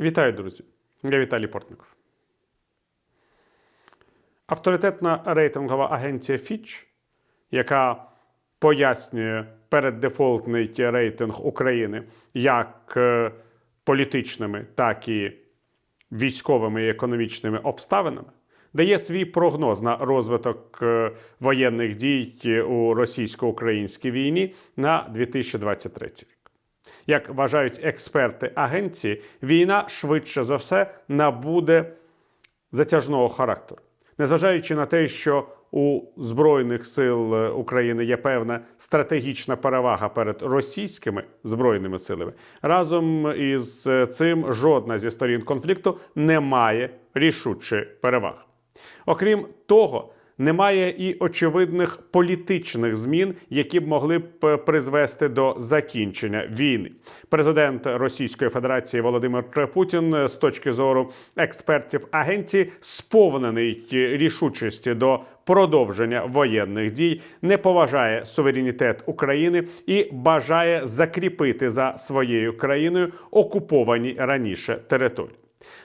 Вітаю, друзі! Я Віталій Портников. Авторитетна рейтингова агенція Fitch, яка пояснює переддефолтний рейтинг України як е, політичними, так і військовими і економічними обставинами, дає свій прогноз на розвиток е, воєнних дій у російсько-українській війні на 2023 рік. Як вважають експерти агенції, війна швидше за все набуде затяжного характеру, незважаючи на те, що у Збройних сил е, України є певна стратегічна перевага перед російськими збройними силами. Разом із е, цим жодна зі сторін конфлікту не має рішучої переваг. Окрім того, немає і очевидних політичних змін, які б могли б призвести до закінчення війни. Президент Російської Федерації Володимир Путін з точки зору експертів агенції сповнений рішучості до продовження воєнних дій, не поважає суверенітет України і бажає закріпити за своєю країною окуповані раніше території.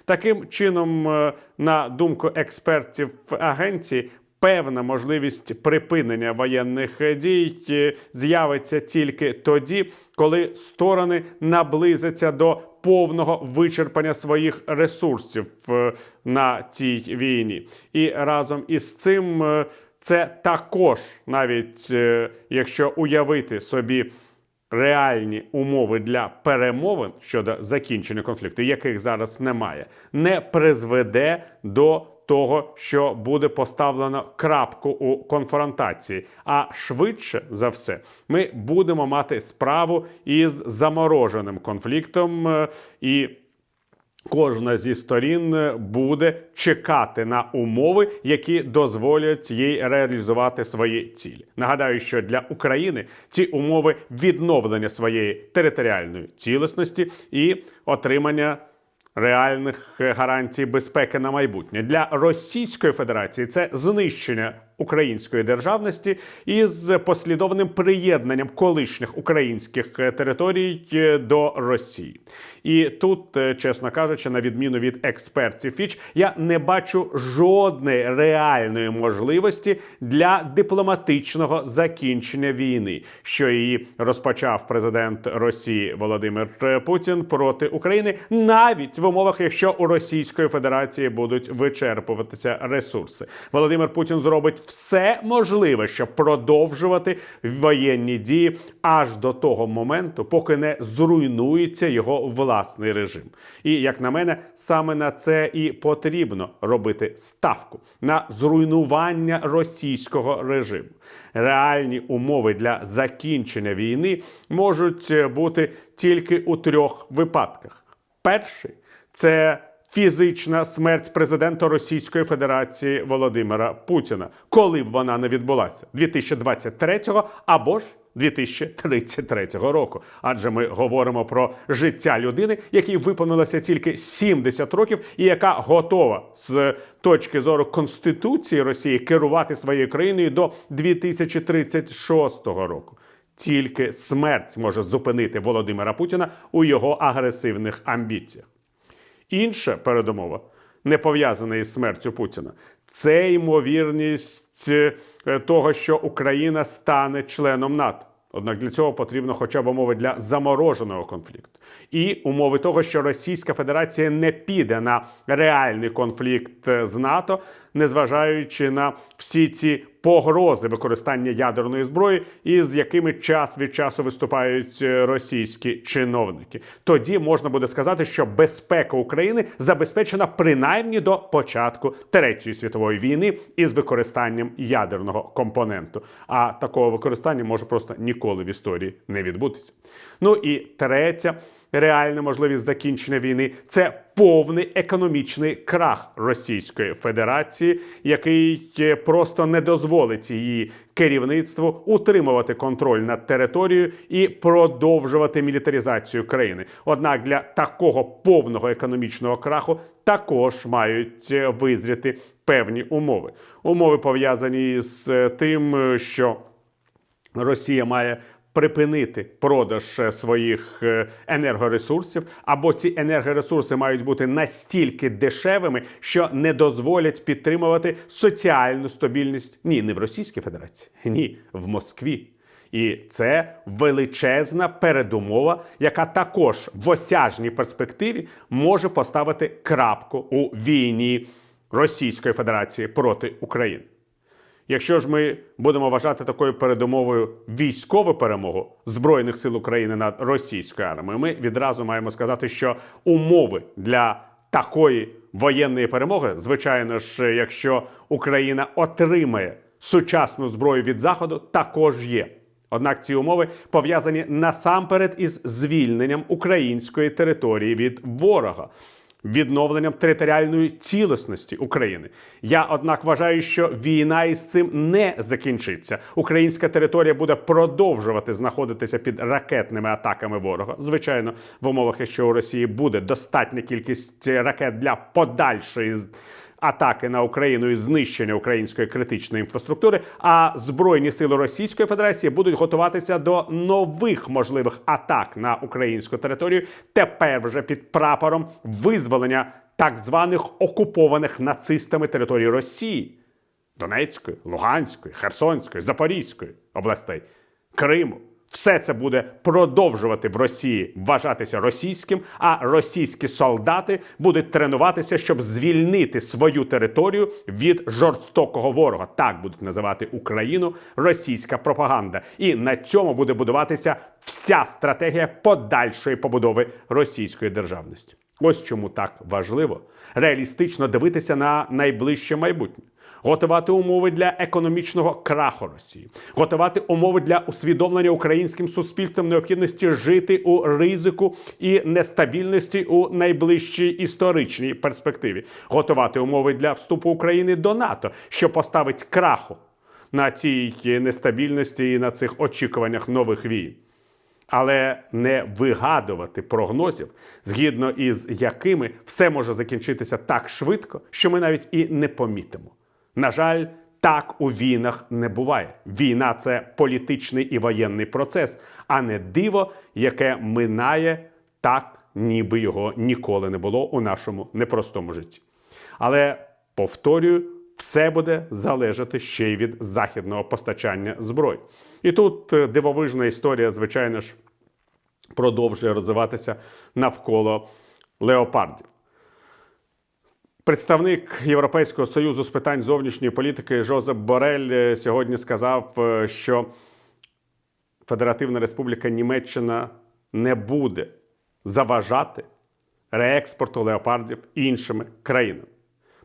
Таким чином, е, на думку експертів агенції, певна можливість припинення воєнних дій е, з'явиться тільки тоді, коли сторони наблизяться до повного вичерпання своїх ресурсів е, на цій війні. І разом із цим е, це також, навіть якщо уявити собі реальні умови для перемовин щодо закінчення конфлікту, яких зараз немає, не призведе до того, що буде поставлено крапку у конфронтації. А швидше за все, ми будемо мати справу із замороженим конфліктом е, і. Кожна зі сторін е, буде чекати на умови, які дозволять їй реалізувати свої цілі. Нагадаю, що для України ці умови відновлення своєї територіальної цілісності і отримання реальних е, гарантій безпеки на майбутнє. Для Російської Федерації це знищення української державності із послідовним приєднанням колишніх українських е, територій е, до Росії. І тут, е, чесно кажучи, на відміну від експертів Фіч, я не бачу жодної реальної можливості для дипломатичного закінчення війни, що її розпочав президент Росії Володимир Путін проти України, навіть в умовах, якщо у Російської Федерації будуть вичерпуватися ресурси. Володимир Путін зробить все можливе, щоб продовжувати воєнні дії аж до того моменту, поки не зруйнується його власний режим. І як на мене, саме на це і потрібно робити ставку на зруйнування російського режиму. Реальні умови для закінчення війни можуть бути тільки у трьох випадках. Перший це фізична смерть президента Російської Федерації Володимира Путіна, коли б вона не відбулася 2023 або ж 2033 року. Адже ми говоримо про життя людини, якій виповнилося тільки 70 років, і яка готова з точки зору Конституції Росії керувати своєю країною до 2036 року. Тільки смерть може зупинити Володимира Путіна у його агресивних амбіціях. Інша передумова, не пов'язана із смертю Путіна, це ймовірність е, того, що Україна стане членом НАТО. Однак для цього потрібно хоча б умови для замороженого конфлікту і умови того, що Російська Федерація не піде на реальний конфлікт з НАТО, незважаючи на всі ці погрози використання ядерної зброї, із якими час від часу виступають е, російські чиновники. Тоді можна буде сказати, що безпека України забезпечена принаймні до початку третьої світової війни із використанням ядерного компоненту. А такого використання може просто ніколи в історії не відбутися. Ну і третя реальна можливість закінчення війни це повний економічний крах Російської Федерації, який е, просто не дозволить її керівництву утримувати контроль над територією і продовжувати мілітаризацію країни. Однак для такого повного економічного краху також мають е, визріти певні умови. Умови пов'язані з е, тим, що Росія має припинити продаж е, своїх е, енергоресурсів, або ці енергоресурси мають бути настільки дешевими, що не дозволять підтримувати соціальну стабільність ні, не в Російській Федерації, ні, в Москві. І це величезна передумова, яка також в осяжній перспективі може поставити крапку у війні Російської Федерації проти України. Якщо ж ми будемо вважати такою передумовою військову перемогу Збройних сил України над російською армією, ми відразу маємо сказати, що умови для такої воєнної перемоги, звичайно ж, якщо Україна отримає сучасну зброю від Заходу, також є. Однак ці умови пов'язані насамперед із звільненням української території від ворога, відновленням територіальної цілісності України. Я однак вважаю, що війна із цим не закінчиться. Українська територія буде продовжувати знаходитися під ракетними атаками ворога. Звичайно, в умовах, якщо у Росії буде достатня кількість ракет для подальшої атаки на Україну і знищення української критичної інфраструктури, а збройні сили Російської Федерації будуть готуватися до нових можливих атак на українську територію. Тепер вже під прапором визволення так званих окупованих нацистами територій Росії. Донецької, Луганської, Херсонської, Запорізької областей, Криму. Все це буде продовжувати в Росії вважатися російським, а російські солдати будуть тренуватися, щоб звільнити свою територію від жорстокого ворога. Так будуть називати Україну російська пропаганда. І на цьому буде будуватися вся стратегія подальшої побудови російської державності. Ось чому так важливо реалістично дивитися на найближче майбутнє готувати умови для економічного краху Росії, готувати умови для усвідомлення українським суспільством необхідності жити у ризику і нестабільності у найближчій історичній перспективі, готувати умови для вступу України до НАТО, що поставить краху на цій нестабільності і на цих очікуваннях нових війн. Але не вигадувати прогнозів, згідно із якими все може закінчитися так швидко, що ми навіть і не помітимо. На жаль, так у війнах не буває. Війна це політичний і воєнний процес, а не диво, яке минає так, ніби його ніколи не було у нашому непростому житті. Але повторюю, все буде залежати ще й від західного постачання зброї. І тут е, дивовижна історія, звичайно ж, продовжує розвиватися навколо леопардів. Представник Європейського союзу з питань зовнішньої політики Жозеп Борель е, сьогодні сказав, е, що Федеративна Республіка Німеччина не буде заважати реекспорту леопардів іншими країнами.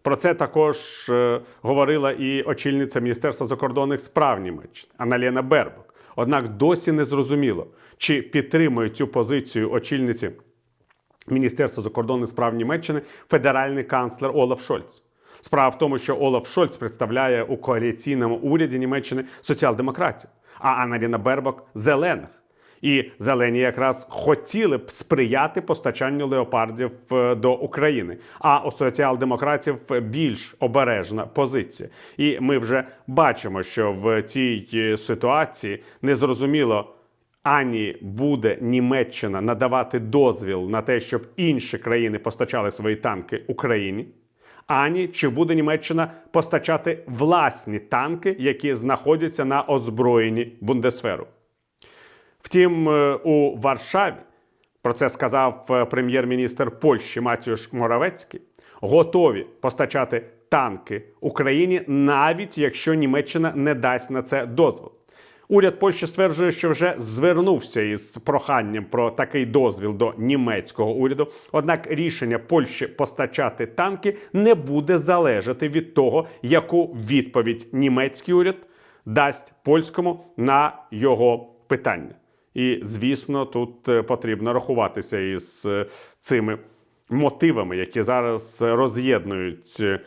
Про це також е, говорила і очільниця Міністерства закордонних справ Німеччини Аналіна Бербок. Однак досі не зрозуміло, чи підтримує цю позицію очільниці. Міністерства закордонних справ Німеччини федеральний канцлер Олаф Шольц. Справа в тому, що Олаф Шольц представляє у коаліційному уряді Німеччини соціал-демократів, а Аналіна Бербок зелених. І зелені якраз хотіли б сприяти постачанню леопардів е, до України. А у соціал-демократів більш обережна позиція. І ми вже бачимо, що в цій е, ситуації незрозуміло ані буде Німеччина надавати дозвіл на те, щоб інші країни постачали свої танки Україні, ані чи буде Німеччина постачати власні танки, які знаходяться на озброєнні Бундесферу. Втім, е, у Варшаві про це сказав е, прем'єр-міністр Польщі Матіуш Моравецький, готові постачати танки Україні, навіть якщо Німеччина не дасть на це дозвіл. Уряд Польщі стверджує, що вже звернувся із проханням про такий дозвіл до німецького уряду. Однак рішення Польщі постачати танки не буде залежати від того, яку відповідь німецький уряд дасть польському на його питання. І звісно, тут е, потрібно рахуватися із е, цими мотивами, які зараз роз'єднують е,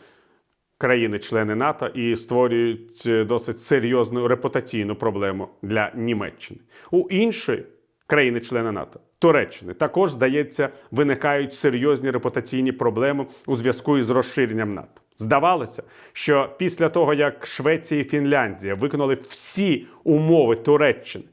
країни-члени НАТО і створюють досить серйозну репутаційну проблему для Німеччини. У іншої країни-члени НАТО. Туреччини також здається виникають серйозні репутаційні проблеми у зв'язку із розширенням НАТО. Здавалося, що після того як Швеція і Фінляндія виконали всі умови Туреччини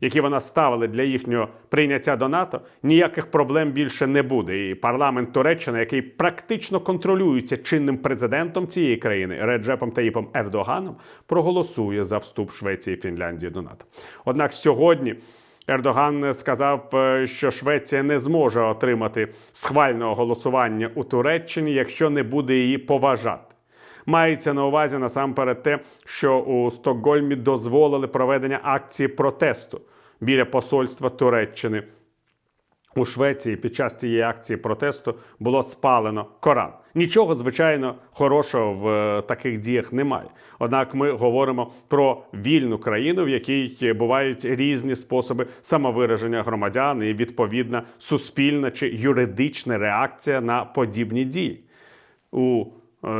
які вона ставила для їхнього прийняття до НАТО, ніяких проблем більше не буде. І парламент Туреччини, який практично контролюється чинним президентом цієї країни Реджепом Таїпом Ердоганом, проголосує за вступ Швеції і Фінляндії до НАТО. Однак сьогодні. Ердоган сказав, е, що Швеція не зможе отримати схвального голосування у Туреччині, якщо не буде її поважати. Мається на увазі насамперед те, що у Стокгольмі дозволили проведення акції протесту біля посольства Туреччини у Швеції під час цієї акції протесту було спалено Коран. Нічого звичайно хорошого в е, таких діях немає. Однак ми говоримо про вільну країну, в якій бувають різні способи самовираження громадян і відповідна суспільна чи юридична реакція на подібні дії. У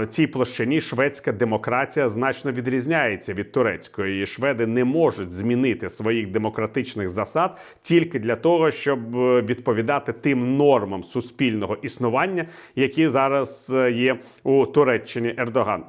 цій площині шведська демократія значно відрізняється від турецької. І шведи не можуть змінити своїх демократичних засад тільки для того, щоб е, відповідати тим нормам суспільного існування, які зараз е, є у Туреччині Ердогана.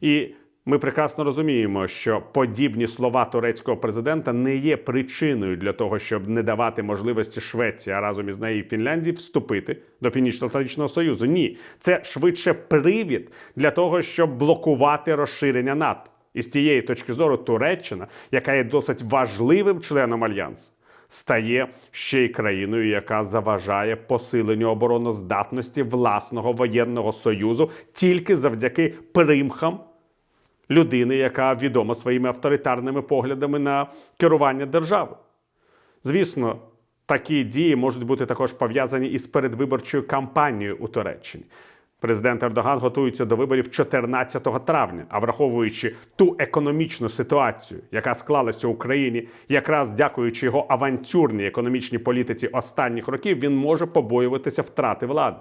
І ми прекрасно розуміємо, що подібні слова турецького президента не є причиною для того, щоб не давати можливості Швеції, а разом із нею і Фінляндії вступити до Північно-Атлантичного Союзу. Ні, це швидше привід для того, щоб блокувати розширення НАТО. І з цієї точки зору Туреччина, яка є досить важливим членом альянсу, стає ще й країною, яка заважає посиленню обороноздатності власного воєнного союзу тільки завдяки примхам людини, яка відома своїми авторитарними поглядами на керування державою. Звісно, такі дії можуть бути також пов'язані із передвиборчою кампанією у Туреччині. Президент Ердоган готується до виборів 14 травня, а враховуючи ту економічну ситуацію, яка склалася в Україні, якраз дякуючи його авантюрній економічній політиці останніх років, він може побоюватися втрати влади.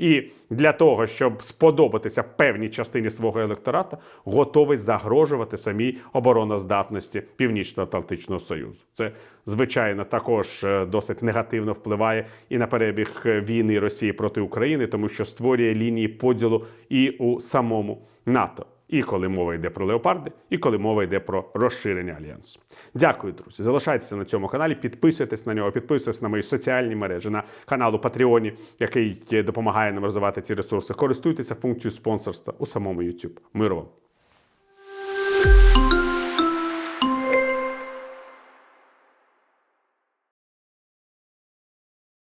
І для того, щоб сподобатися певній частині свого електората, готовий загрожувати самій обороноздатності Північно-Атлантичного Союзу. Це звичайно також е, досить негативно впливає і на перебіг е, війни Росії проти України, тому що створює лінії поділу і у самому НАТО. І коли мова йде про леопарди, і коли мова йде про розширення альянсу. Дякую, друзі. Залишайтеся на цьому каналі, підписуйтесь на нього, підписуйтесь на мої соціальні мережі, на канал у Патреоні, який допомагає нам розвивати ці ресурси. Користуйтеся функцією спонсорства у самому YouTube. Миру вам!